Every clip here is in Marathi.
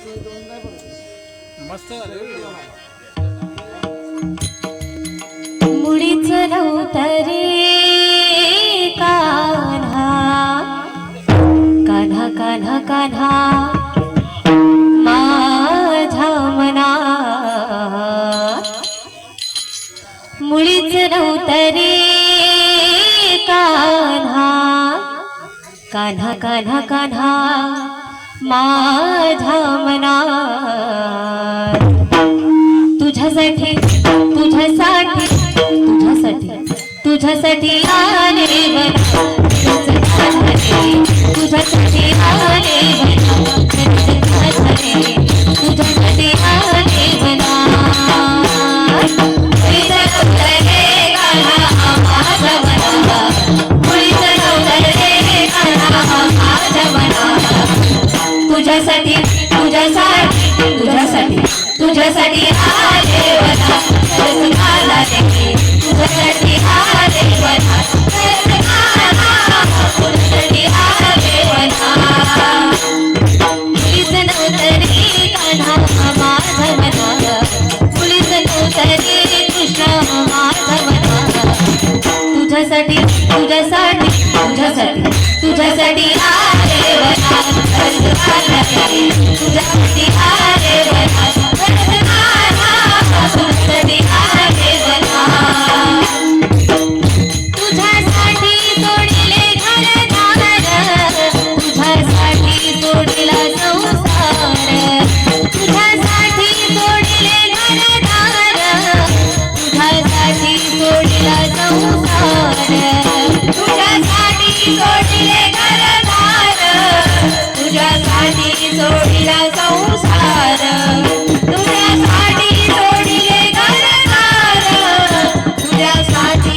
मस्त मुडीच नव्हतरी कान्हा कान्हा कान्हा. कान्हा माझा मना मुळीच नव्हतरी कान्हा कान्हा कान्हा कान्हा. माझा मना तुझ्यासाठी तुझ्यासाठी तुझ्यासाठी तुझ्यासाठी आले तुझ्यासाठी आले तुझ्यासाठी तुझ्यासाठी तुझ्यासाठी तुझ्यासाठी हा देवता. मला तुझ्यासाठी तुझ्यासाठी तुझ्यासाठी तुझ्यासाठी तुझ्यासाठी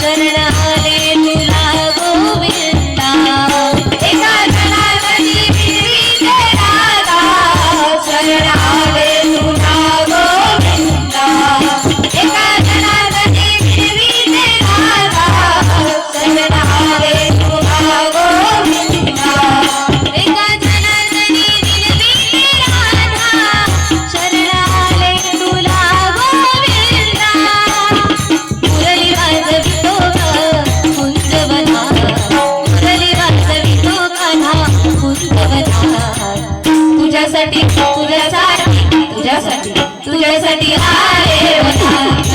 ಕರ್ಣ तुझ्यासाठी तुझ्यासाठी तुझ्यासाठी आले होता